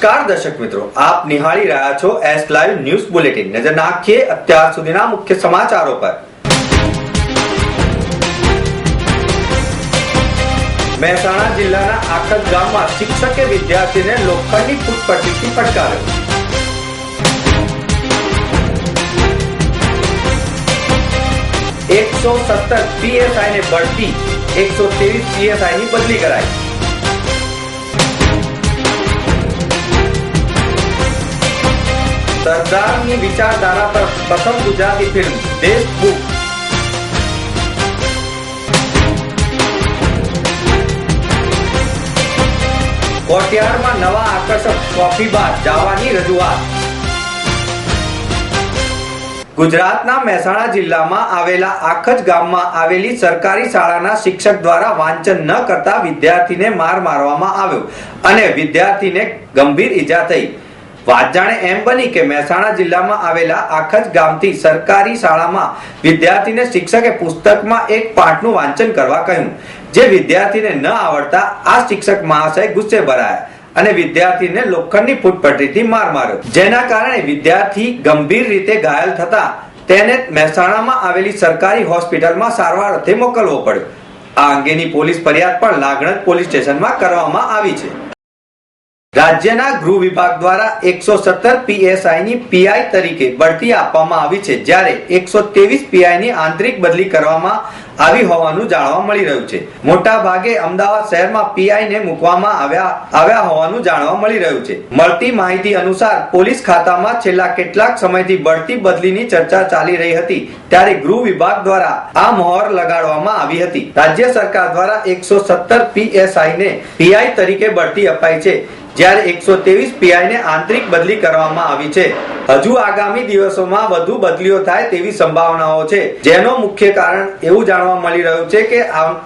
નમસ્કાર દર્શક મિત્રો, આપ નિહાળી રહ્યા છો એસ લાઈવ ન્યૂઝ બુલેટિન નજર નાખીએ અત્યાર સુધીના મુખ્ય સમાચારો પર. મહેસાણા જિલ્લાના આખત ગામમાં શિક્ષકે વિદ્યાર્થીને લોખંડની ફૂટપટ્ટીથી ફટકાર્યો. એકસો સત્તર પીએસઆઈ ને બઢતી, એકસો ત્રેવીસ પીએસઆઈ ની બદલી કરાઈ. સરદારની વિચારધારા પર પ્રથમ ગુજરાતી ફિલ્મ દેશબુક કોટિયારમાં નવા આકર્ષક કોફી બાર જાવાની રજૂઆત. ગુજરાતના મહેસાણા જિલ્લામાં આવેલા આખજ ગામમાં આવેલી સરકારી શાળાના શિક્ષક દ્વારા વાંચન ન કરતા વિદ્યાર્થીને માર મારવામાં આવ્યો અને વિદ્યાર્થીને ગંભીર ઈજા થઈ. વાત જાણે એમ બની કે મહેસાણા જિલ્લામાં આવેલા આખજ ગામથી સરકારી શાળામાં વિદ્યાર્થીને શિક્ષકે પુસ્તકમાં એક પાઠનું વાંચન કરવા કહ્યું. જે વિદ્યાર્થીને ન આવડતા આ શિક્ષક મહાશય ગુસ્સે ભરાયા અને વિદ્યાર્થીને લોખંડની ફૂટપટ્ટીથી માર માર્યો. જેના કારણે વિદ્યાર્થી ગંભીર રીતે ઘાયલ થતા તેને મહેસાણામાં આવેલી સરકારી હોસ્પિટલમાં સારવાર અર્થે મોકલવો પડ્યો. આ અંગેની પોલીસ ફરિયાદ પણ લાગણજ પોલીસ સ્ટેશનમાં કરવામાં આવી છે. રાજ્યના ગૃહ વિભાગ દ્વારા એકસો સત્તર પીએસઆઈ ની પીઆઈ તરીકે બઢતી આપવામાં આવી છે, જ્યારે એકસો ત્રેવીસ પીઆઈ ની આંતરિક બદલી કરવામાં આવી હોવાનું જાણવા મળી રહ્યું છે. મોટા ભાગે અમદાવાદ શહેરમાં પીઆઈ ને મૂકવામાં આવ્યા આવ્યા હોવાનું જાણવા મળી રહ્યું છે. મળતી માહિતી અનુસાર, પોલીસ ખાતામાં છેલ્લા કેટલાક સમયથી બઢતી બદલીની ચર્ચા ચાલી રહી હતી, ત્યારે ગૃહ વિભાગ દ્વારા આ મોહર લગાડવામાં આવી હતી. રાજ્ય સરકાર દ્વારા એકસો સત્તર પીએસઆઈ ને પીઆઈ તરીકે બઢતી અપાઈ છે. જ્યારે એકસો ત્રેવીસ પીઆઈ ને આંતરિક બદલી કરવામાં આવી છે. હજુ આગામી દિવસોમાં વધુ બદલીઓ થાય તેવી સંભાવનાઓ છે. જેનો મુખ્ય કારણ એવું જાણવા મળી રહ્યું છે કે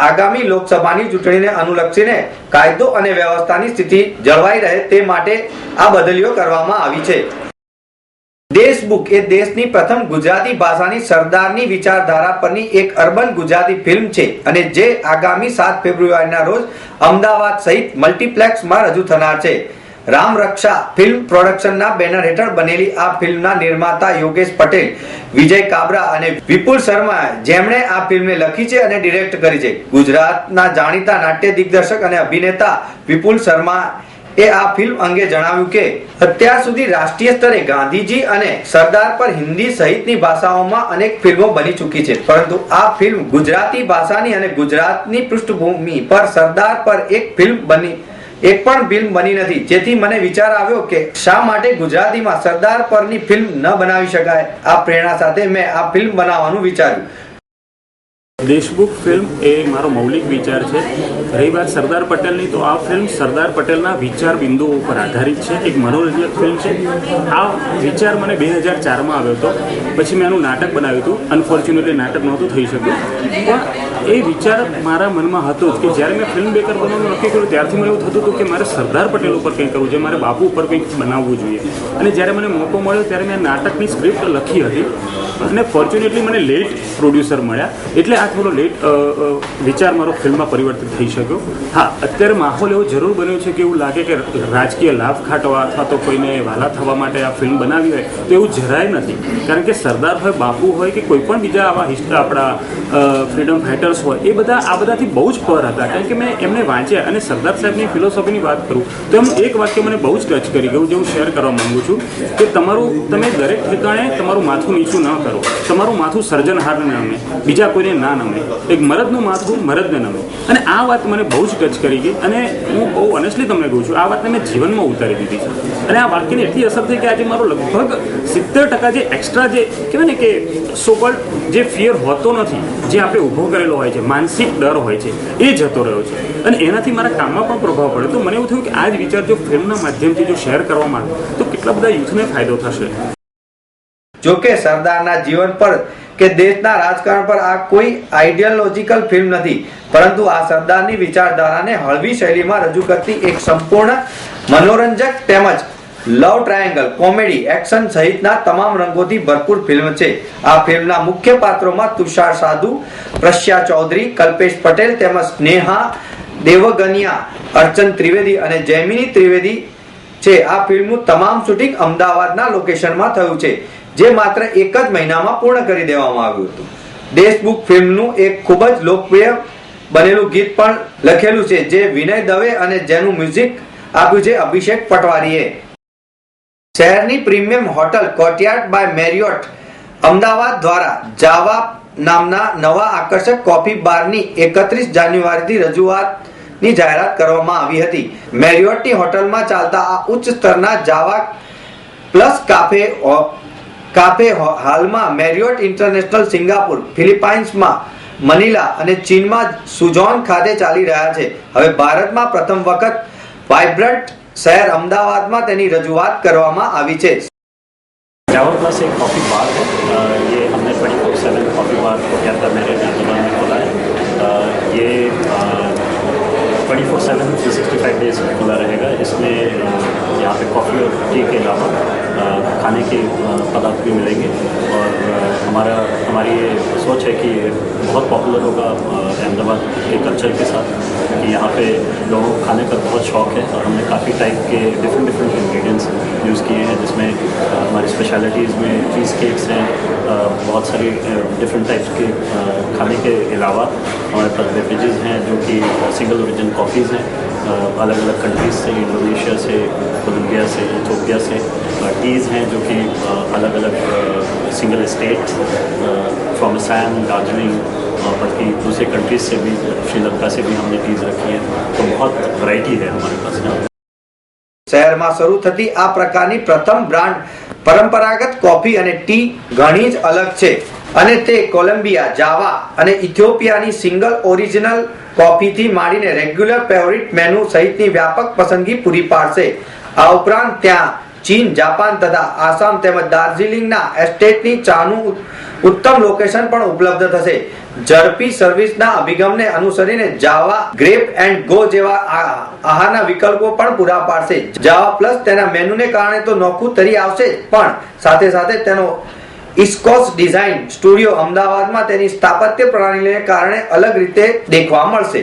આગામી લોકસભાની ચૂંટણીને અનુલક્ષીને કાયદો અને વ્યવસ્થાની સ્થિતિ જળવાઈ રહે તે માટે આ બદલીઓ કરવામાં આવી છે. દેશબુક એ દેશની પ્રથમ ગુજરાતી ભાષાની સરદારની વિચારધારા પરની એક અર્બન ગુજરાતી ફિલ્મ છે અને જે આગામી સાત ફેબ્રુઆરીના રોજ અમદાવાદ સહિત મલ્ટીપ્લેક્સમાં રજૂ થનાર છે. રામ રક્ષા ફિલ્મ પ્રોડક્શનના બેનર હેઠળ બનેલી આ ફિલ્મના નિર્માતા યોગેશ પટેલ, વિજય કાબરા અને વિપુલ શર્મા જેમણે આ ફિલ્મને લખી છે અને ડિરેક્ટ કરી છે. ગુજરાતના જાણીતા નાટ્ય દિગ્દર્શક અને અભિનેતા વિપુલ શર્મા એ આ ફિલ્મ અંગે જણાવ્યું કે, અત્યાર સુધી રાષ્ટ્રીય સ્તરે ગાંધીજી અને સરદાર પર હિન્દી સહિતની ભાષાઓમાં અનેક ફિલ્મો બની ચૂકી છે. પરંતુ આ ફિલ્મ ગુજરાતી ભાષાની અને ગુજરાતની પૃષ્ઠભૂમિ પર સરદાર પર એક ફિલ્મ બની, એક પણ ફિલ્મ બની નથી. જેથી મને વિચાર આવ્યો કે શા માટે ગુજરાતીમાં સરદાર પરની ફિલ્મ ન બનાવી શકાય? આ પ્રેરણા સાથે મેં આ ફિલ્મ બનાવવાનું વિચાર્યું. દેશબુક ફિલ્મ એ મારો મૌલિક વિચાર છે. રહી વાત સરદાર પટેલની, તો આ ફિલ્મ સરદાર પટેલના વિચાર બિંદુઓ ઉપર આધારિત છે. એક મનોરંજક ફિલ્મ છે. આ વિચાર મને બે હજાર ચારમાં આવ્યો હતો. પછી મેં એનું નાટક બનાવ્યું હતું. અનફોર્ચ્યુનેટલી નાટક નહોતું થઈ શક્યું. પણ એ વિચાર મારા મનમાં હતો કે જ્યારે મેં ફિલ્મ બેકર બનવાનું નક્કી કર્યું, ત્યારથી મને એવું થતું હતું કે મારે સરદાર પટેલ ઉપર કંઈક કરવું છે મારે બાપુ ઉપર કંઈક બનાવવું જોઈએ. અને જ્યારે મને મોકો મળ્યો, ત્યારે મેં નાટકની સ્ક્રિપ્ટ લખી હતી અને ફોર્ચ્યુનેટલી મને લેટ પ્રોડ્યુસર મળ્યા. એટલે આ થોડો લેટ વિચાર મારો ફિલ્મમાં પરિવર્તિત થઈ શક્યો. હા, અત્યારે માહોલ એવો જરૂર બન્યો છે કે એવું લાગે કે રાજકીય લાભ ખાટવા અથવા તો કોઈને વાલા થવા માટે આ ફિલ્મ બનાવી હોય, તો એવું જરાય નથી. કારણ કે સરદાર હોય, બાપુ હોય કે કોઈ પણ બીજા આવા હિસ્ટ્રી આપણા ફ્રીડમ ફાઇટર્સ હોય, એ બધા આ બધાથી બહુ જ પર હતા. કારણ કે મેં એમને વાંચ્યા અને સરદાર સાહેબની ફિલોસોફીની વાત કરું, તો એમ એક વાક્ય મને બહુ જ ટચ કરી ગયું, જે હું શેર કરવા માંગુ છું, કે તમારું, તમે દરેક ઠેકાણે તમારું માથું નીચું ન કરો. તમારું માથું સર્જનહારને નમે, બીજા કોઈને ના નમે. એક મરદનું માથું મરદને નમે. અને આ વાત મને બહુ જ ટચ કરી ગઈ અને હું બહુ ઓનેસ્ટલી તમને કહું છું, આ વાતને મેં જીવનમાં ઉતારી દીધી છે. અને આ વાક્યની એટલી અસર થઈ કે આજે મારો લગભગ સિત્તેર ટકા જે એક્સ્ટ્રા જે કહેવાય ને કે સોકલ્ડ જે ફિયર હોતો નથી, જે આપણે ઊભો કરેલો હોય છે, માનસિક ડર હોય છે, એ જતો રહ્યો છે. અને એનાથી મારા કામમાં પણ પ્રભાવ પડ્યો. તો મને એવું થયું કે આ જ વિચાર જો ફિલ્મના માધ્યમથી જો શેર કરવામાં આવે, તો કેટલા બધા યુથને ફાયદો થશે? જોકે સરદારના જીવન પર કે દેશના રાજકારણ પર આ કોઈ આઈડિયોલોજીકલ ફિલ્મ નથી. પરંતુ આ સરદારની વિચારધારાને હળવી શૈલીમાં રજૂ કરતી એક સંપૂર્ણ મનોરંજક તેમજ લવ ટ્રાયેંગલ કોમેડી એક્શન સહિતના તમામ રંગોથી ભરપૂર ફિલ્મ છે. આ ફિલ્મના મુખ્ય પાત્રોમાં તુષાર સાધુ, પ્રશ્યા ચૌધરી, કલ્પેશ પટેલ તેમજ સ્નેહા દેવગનિયા, અર્ચન ત્રિવેદી અને જૈમિની ત્રિવેદી છે. આ ફિલ્મનું તમામ શૂટિંગ અમદાવાદના લોકેશનમાં થયું છે, જે માત્ર એક જ મહિનામાં પૂર્ણ કરી દેવામાં આવ્યું હતું. દેશબુક ફિલ્મનું એક ખૂબ જ લોકપ્રિય બનેલું ગીત પણ લખેલું છે, જે વિનય દવે અને જેનું મ્યુઝિક આપ્યું છે અભિષેક પટવારીએ. શહેરની premium hotel courtyard by Marriott Ahmedabad દ્વારા જાવા નામના નવા આકર્ષક કોફી બારની એકત્રીસ જાન્યુઆરીથી રજૂઆતની જાહેરાત કરવામાં આવી હતી. મેરિયોટની હોટલમાં ચાલતા આ ઉચ્ચ સ્તરના જાવા પ્લસ કાફે કાફે હાલમાં મેરિયોટ ઇન્ટરનેશનલ સિંગાપુર, ફિલિપાઇન્સમાં મનીલા અને ચીનમાં સુજોન ખાતે ચાલી રહ્યા છે. હવે ભારતમાં પ્રથમ વખત વાઇબ્રન્ટ શહેર અમદાવાદમાં તેની રજૂઆત કરવામાં આવી છે टावर प्लस एक कॉफ़ी बार है अ, ये हमने twenty four seven coffee bar कोटियाता मेरे हैदराबाद में खोला है अ, ये twenty four seven three sixty five days खुला रहेगा। इसमें यहाँ पे कॉफ़ी और टी के अलावा खाने के पदार्थ भी मिलेंगे। और हमारा, हमारी ये सोच है कि बहुत पॉपुलर होगा अहमदाबाद के कल्चर के साथ। कि यहाँ पे लोगों को खाने का बहुत शौक है और हमने काफ़ी टाइप के डिफरेंट डिफरेंट यूज़ किए हैं, जिसमें हमारी स्पेशलिटीज़ में चीज़ केक्स हैं बहुत सारी डिफरेंट टाइप्स के खाने के अलावा हमारे पास बेवरेजेस हैं, जो कि सिंगल ओरिजिन कॉफ़ीज़ हैं अलग अलग कंट्रीज़ से इंडोनेशिया से कोलंबिया से इथोपिया से टीज़ हैं, जो कि अलग अलग single state from Assam Darjeeling बल्कि दूसरे कंट्रीज़ से भी, श्रीलंका से भी हमने टीज़ रखी है तो बहुत वैरायटी है हमारे पास यहाँ। શહેરમાં શરૂ થતી આ પ્રકારની પ્રથમ બ્રાન્ડ પરંપરાગત કોફી અને ટી ઘણી જ અલગ છે. અને તે કોલંબિયા, જાવા અને ઇથિયોપિયાની સિંગલ ઓરિજિનલ કોફીથી માંડીને રેગ્યુલર ફેવરિટ મેનુ સહિતની વ્યાપક પસંદગી પૂરી પાડશે. આ ઉપરાંત ત્યાં ચીન, જાપાન તથા આસામ તેમજ દાર્જિલિંગના એસ્ટેટની ચાનું ઉત્તમ લોકેશન પણ ઉપલબ્ધ થશે. ઝડપી સર્વિસના અભિગમને અનુસરીને જાવા ગ્રેપ એન્ડ ગો જેવા આહારના વિકલ્પો પણ પૂરા પાડશે. જાવા પ્લસ તેના મેનુને કારણે તો નોખું તરી આવશે પણ સાથે સાથે તેનો ઇસ્કોસ ડિઝાઇન સ્ટુડિયો અમદાવાદમાં તેની સ્થાપત્ય પ્રણાલીને કારણે અલગ રીતે દેખવા મળશે.